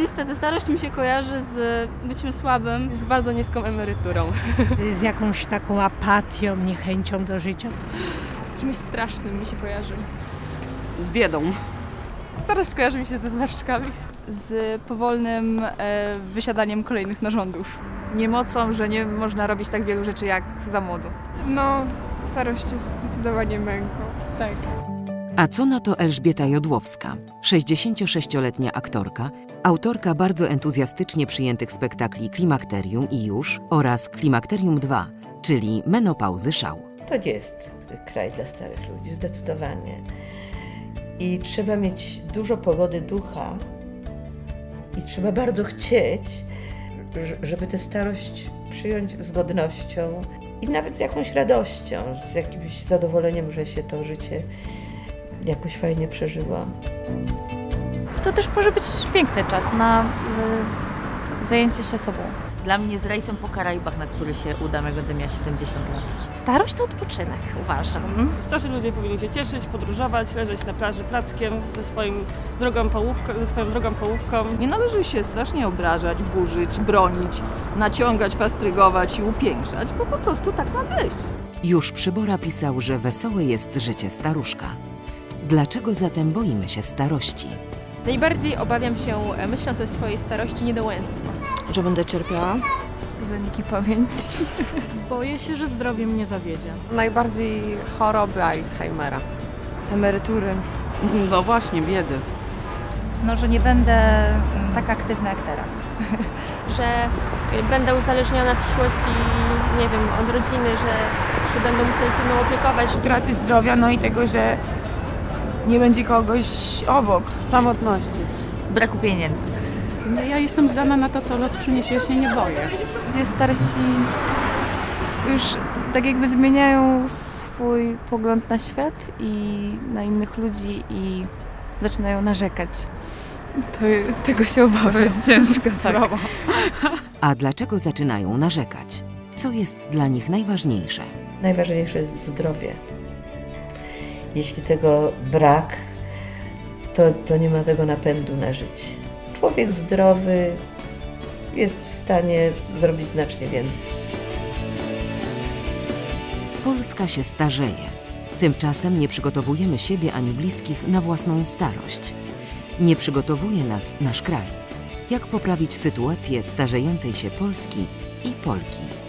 niestety starość mi się kojarzy z byciem słabym. z bardzo niską emeryturą. z jakąś taką apatią, niechęcią do życia. Z czymś strasznym mi się kojarzy. Z biedą. Starość kojarzy mi się ze zmarszczkami. z powolnym e, wysiadaniem kolejnych narządów. Niemocą, że nie można robić tak wielu rzeczy jak za młodu. No, starość jest zdecydowanie męką. Tak. A co na to Elżbieta Jodłowska, 66-letnia aktorka, autorka bardzo entuzjastycznie przyjętych spektakli Klimakterium i już oraz Klimakterium 2, czyli Menopauzy Szał. To nie jest kraj dla starych ludzi, zdecydowanie. I trzeba mieć dużo pogody ducha i trzeba bardzo chcieć, żeby tę starość przyjąć z godnością i nawet z jakąś radością, z jakimś zadowoleniem, że się to życie jakoś fajnie przeżyło. To też może być piękny czas na y, zajęcie się sobą. Dla mnie z rejsem po Karaibach, na który się udam, jak będę miała 70 lat. Starość to odpoczynek, uważam. Starsi ludzie powinni się cieszyć, podróżować, leżeć na plaży plackiem ze, swoim drugą połówką, ze swoją drugą połówką. Nie należy się strasznie obrażać, burzyć, bronić, naciągać, fastrygować i upiększać, bo po prostu tak ma być. Już Przybora pisał, że wesołe jest życie staruszka. Dlaczego zatem boimy się starości? Najbardziej obawiam się, e, myśląc o swojej starości, niedołęstwa. Że będę cierpiała? Zaniki pamięci. Boję się, że zdrowie mnie zawiedzie. Najbardziej choroby Alzheimera. Emerytury. No właśnie, biedy. No, że nie będę mm, tak aktywna jak teraz. Że będę uzależniona w przyszłości, nie wiem, od rodziny, że, że będą musieli się mną opiekować. Utraty zdrowia, no i tego, że nie będzie kogoś obok. Samotności. Braku pieniędzy. No, ja jestem zdana na to, co los przyniesie, ja się nie boję. Gdzie starsi już tak jakby zmieniają swój pogląd na świat i na innych ludzi i zaczynają narzekać. To, tego się obawiam. To jest ciężka sprawa. A dlaczego zaczynają narzekać? Co jest dla nich najważniejsze? Najważniejsze jest zdrowie. Jeśli tego brak, to, to nie ma tego napędu na życie. Człowiek zdrowy jest w stanie zrobić znacznie więcej. Polska się starzeje. Tymczasem nie przygotowujemy siebie ani bliskich na własną starość. Nie przygotowuje nas nasz kraj. Jak poprawić sytuację starzejącej się Polski i Polki?